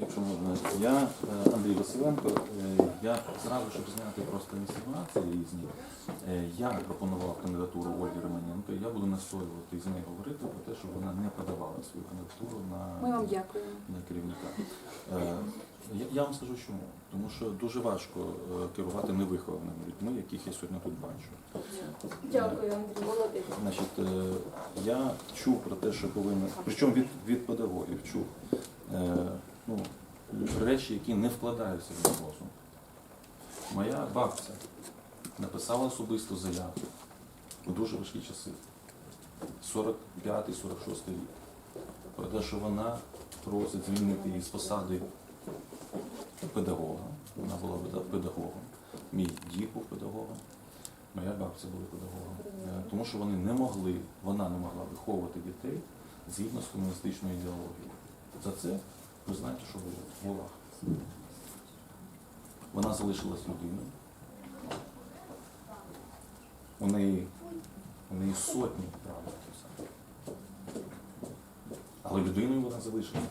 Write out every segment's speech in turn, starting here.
Якщо можна, я е, Андрій Василенко. Е, Я зразу, щоб зняти просто інсинуації різні, е, я пропонував кандидатуру Ольги Романенко. Я буду настоювати з нею говорити про те, щоб вона не подавала свою кандидатуру Ми на, вам дякуємо. на керівника. Я, я вам скажу чому. Тому що дуже важко керувати невихованими людьми, яких я сьогодні тут бачу. Дякую, Андрій. Молодець. Значить, я чув про те, що повинен, причому від, від педагогів чув ну, речі, які не вкладаються в мій розум. Моя бабця написала особисто заяву у дуже важкі часи, 45-46 рік, про те, що вона просить звільнити її з посади педагога. Вона була педагогом. Мій дід був педагогом. Моя бабця була педагогом. Е, Тому що вони не могли, вона не могла виховувати дітей згідно з комуністичною ідеологією. За це ви знаєте, що було в Гулах. Вона залишилась людиною. У неї, у неї сотні правнуків. Але людиною вона залишилась.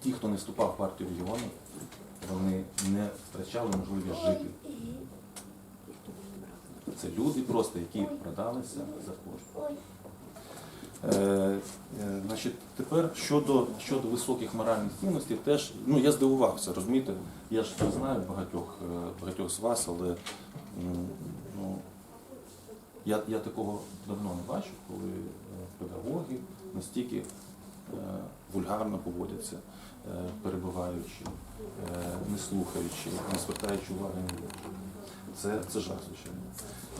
Ті, хто не вступав в партію регіону, вони не втрачали можливість жити. Це люди просто, які продалися за кошти. Е, е, значить, тепер щодо, щодо високих моральних цінностей, теж ну я здивувався, розумієте? Я ж не знаю багатьох, е, багатьох з вас, але ну, я, я такого давно не бачив, коли педагоги настільки вульгарно поводяться, перебуваючи, не слухаючи, не звертаючи уваги. Це, це жах, звичайно.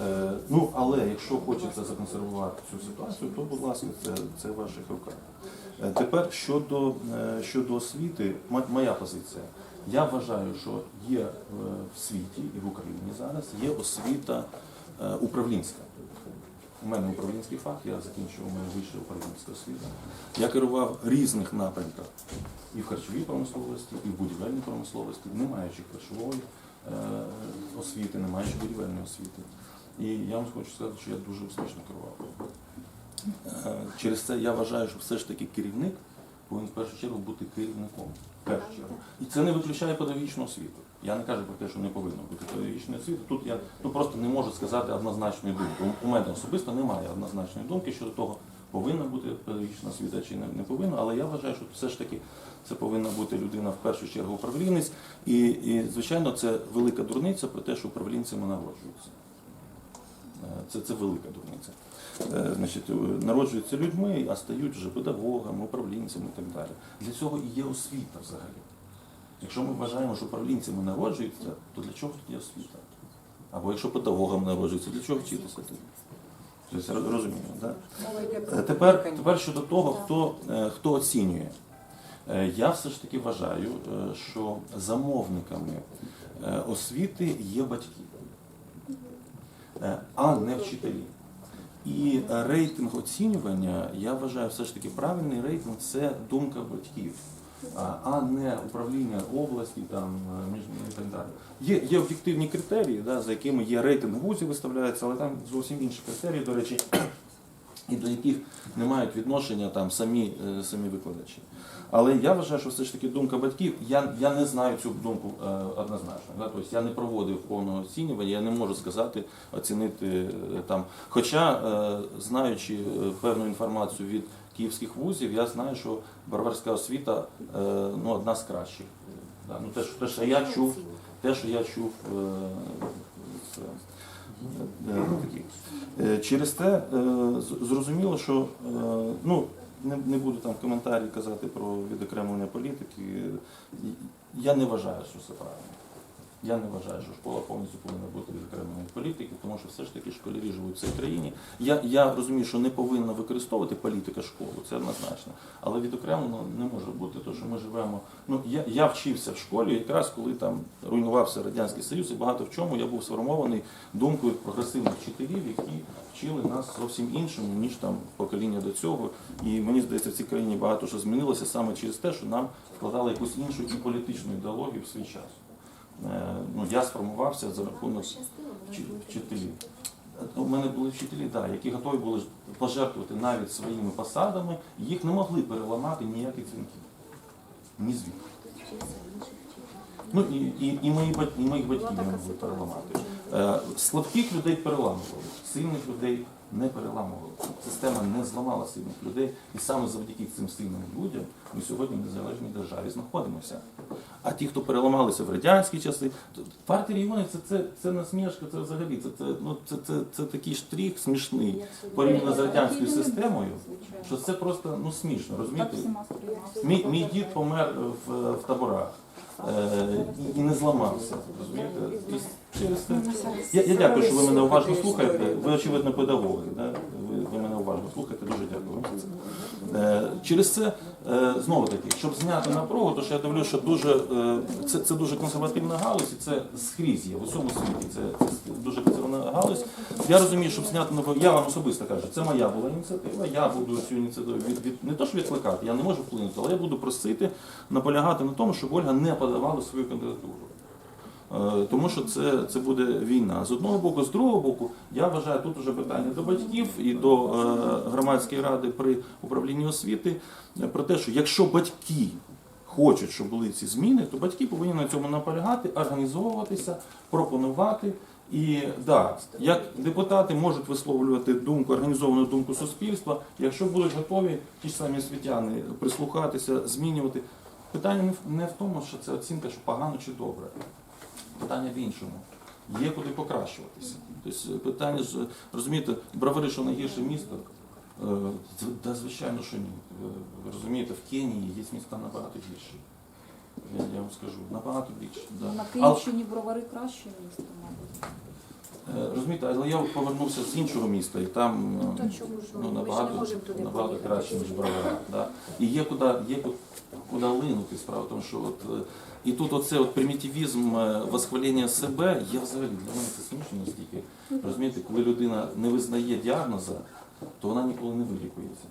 Е, ну, але якщо хочеться законсервувати цю ситуацію, то, будь ласка, це, це в ваших руках. Е, тепер щодо, е, щодо освіти, моя позиція. Я вважаю, що є е, в світі і в Україні зараз є освіта е, управлінська. У мене управлінський фах, я закінчив у мене вища управлінська освіта. Я керував різних напрямках і в харчовій промисловості, і в будівельній промисловості, не маючи харчової е, освіти, не маючи будівельної освіти. І я вам хочу сказати, що я дуже успішно керував. Е, Через це я вважаю, що все ж таки керівник повинен в першу чергу бути керівником. Першу чергу. І це не виключає педагогічну освіту. Я не кажу про те, що не повинно бути педагогічної освіти. Тут я ну, просто не можу сказати однозначної думки. У мене особисто немає однозначної думки щодо того, повинна бути педагогічна освіта чи не повинна, але я вважаю, що все ж таки це повинна бути людина в першу чергу управлінець. І, і звичайно, це велика дурниця про те, що управлінцями народжуються. Е, Це, це велика дурниця. Е, Значить, е, народжуються людьми, а стають вже педагогами, управлінцями і так далі. Для цього і є освіта взагалі. Якщо ми вважаємо, що управлінцями народжуються, то для чого тут є освіта? Або якщо педагогами народжуються, для чого вчитися? Тобто роз- розуміємо. Е, Тепер, тепер щодо того, хто, хто оцінює. Е, Я все ж таки вважаю, е, що замовниками е, освіти є батьки, а не вчителі. І рейтинг оцінювання, я вважаю, все ж таки правильний рейтинг це думка батьків, а- не управління області там між і так далі. Є, є об'єктивні критерії, да, за якими є рейтинг вузів виставляється, але там зовсім інші критерії, до речі, і до яких не мають відношення там самі, е, самі викладачі. Але я вважаю, що все ж таки думка батьків, я, я не знаю цю думку е, однозначно. Да? Тобто я не проводив повного оцінювання, я не можу сказати, оцінити е, там. Хоча, е, знаючи е, певну інформацію від київських вузів, я знаю, що барварська освіта е, ну, одна з кращих. Да? Ну, те, що, те, що я чув, те, що я чув е, з, е, таких. Е, Через те е, зрозуміло, що е, ну, не буду там коментарі казати про відокремлення політики. Я не вважаю, що це правильно. Я не вважаю, що школа повністю повинна бути відокремлена від політики, тому що все ж таки школярі живуть в цій країні. Я, я розумію, що не повинна використовувати політика школу, це однозначно. Але відокремлено не може бути, тому що ми живемо. Ну я, я вчився в школі, якраз коли там руйнувався радянський союз, і багато в чому я був сформований думкою прогресивних вчителів, які вчили нас зовсім іншому, ніж там покоління до цього. І мені здається, в цій країні багато що змінилося саме через те, що нам вкладали якусь іншу і політичну ідеологію в свій час. Е, Ну, я сформувався за рахунок вчителів. У мене були вчителі, да, які готові були пожертвувати навіть своїми посадами, їх не могли переламати ніякі дзвінки. ні звідки. Ну і, і, і, мої, і моїх батьків не могли переламати. Е, слабких людей переламували, сильних людей не переламували. Система не зламала сильних людей, і саме завдяки цим сильним людям ми сьогодні в незалежній державі знаходимося. А ті, хто переламалися в радянські часи, партія регіонів це, це, це насмішка, це взагалі це, це, ну, це, це, це такий штрих смішний порівняно з радянською системою, що це просто ну, смішно, розумієте? Мій, мій дід помер в, в таборах е, і не зламався. Розумієте? Я, я дякую, що ви мене уважно слухаєте. Ви, очевидно, педагоги. Да? Ви, ви мене уважно слухаєте, дуже дякую вам за це. Е, через це, е, знову таки, щоб зняти напругу, то що я дивлюся, що дуже, е, це, це дуже консервативна галузь, і це скрізь є в усьому світі. Це, це дуже консервативна галузь. Я розумію, щоб зняти напругу, я вам особисто кажу, це моя була ініціатива, я буду цю ініціативу від, від, не то, що відкликати, я не можу вплинути, але я буду просити, наполягати на тому, щоб Ольга не подавала свою кандидатуру. Е, Тому що це, це буде війна. З одного боку, з другого боку, я вважаю, тут вже питання до батьків і до е, громадської ради при управлінні освіти е, про те, що якщо батьки хочуть, щоб були ці зміни, то батьки повинні на цьому наполягати, організовуватися, пропонувати. І да, як депутати можуть висловлювати думку, організовану думку суспільства, якщо будуть готові ті ж самі освітяни прислухатися, змінювати. Питання не в- не в тому, що це оцінка, що погано чи добре. Питання в іншому. Є куди покращуватися. Тобто питання ж, розумієте, бравари, що найгірше місто, Та звичайно, що ні. Ви ви розумієте, в Кенії є міста набагато гірші. Я, вам скажу, набагато більше. Да. На Київщині бровари краще місто, мабуть. Е, Розумієте, але я повернувся з іншого міста, і там Ну, е, ж ну, набагато, набагато краще, ніж Бровара. Да. І є куди, є куди линути. Справа тому, що от, е, і тут оце от примітивізм е, восхвалення себе, я взагалі для мене це смішно настільки. Розумієте, коли людина не визнає діагноза, то вона ніколи не вилікується.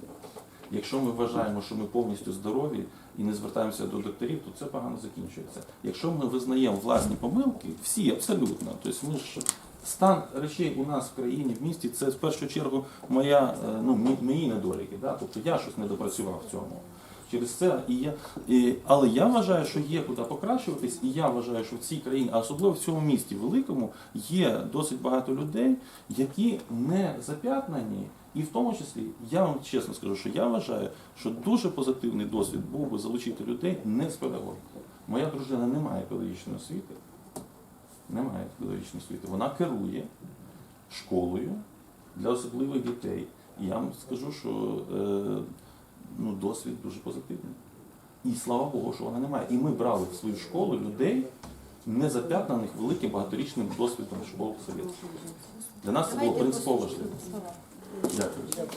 Якщо ми вважаємо, що ми повністю здорові і не звертаємося до докторів, то це погано закінчується. Якщо ми визнаємо власні помилки, всі абсолютно, тобто ми ж стан речей у нас в країні, в місті, це в першу чергу моя, е, ну, мої недоліки. Да? Тобто я щось не допрацював в цьому. Через це і я, і, але я вважаю, що є куди покращуватись, і я вважаю, що в цій країні, а особливо в цьому місті великому, є досить багато людей, які не зап'ятнані. І в тому числі, я вам чесно скажу, що я вважаю, що дуже позитивний досвід був би залучити людей не з педагогіки. Моя дружина не має педагогічної освіти, немає педагогічної освіти. Вона керує школою для особливих дітей. І я вам скажу, що е, ну, досвід дуже позитивний. І слава Богу, що вона не має. І ми брали в свою школу людей, не зап'ятнаних великим багаторічним досвідом школ совєтських. Для нас це було принципово важливо. Дякую.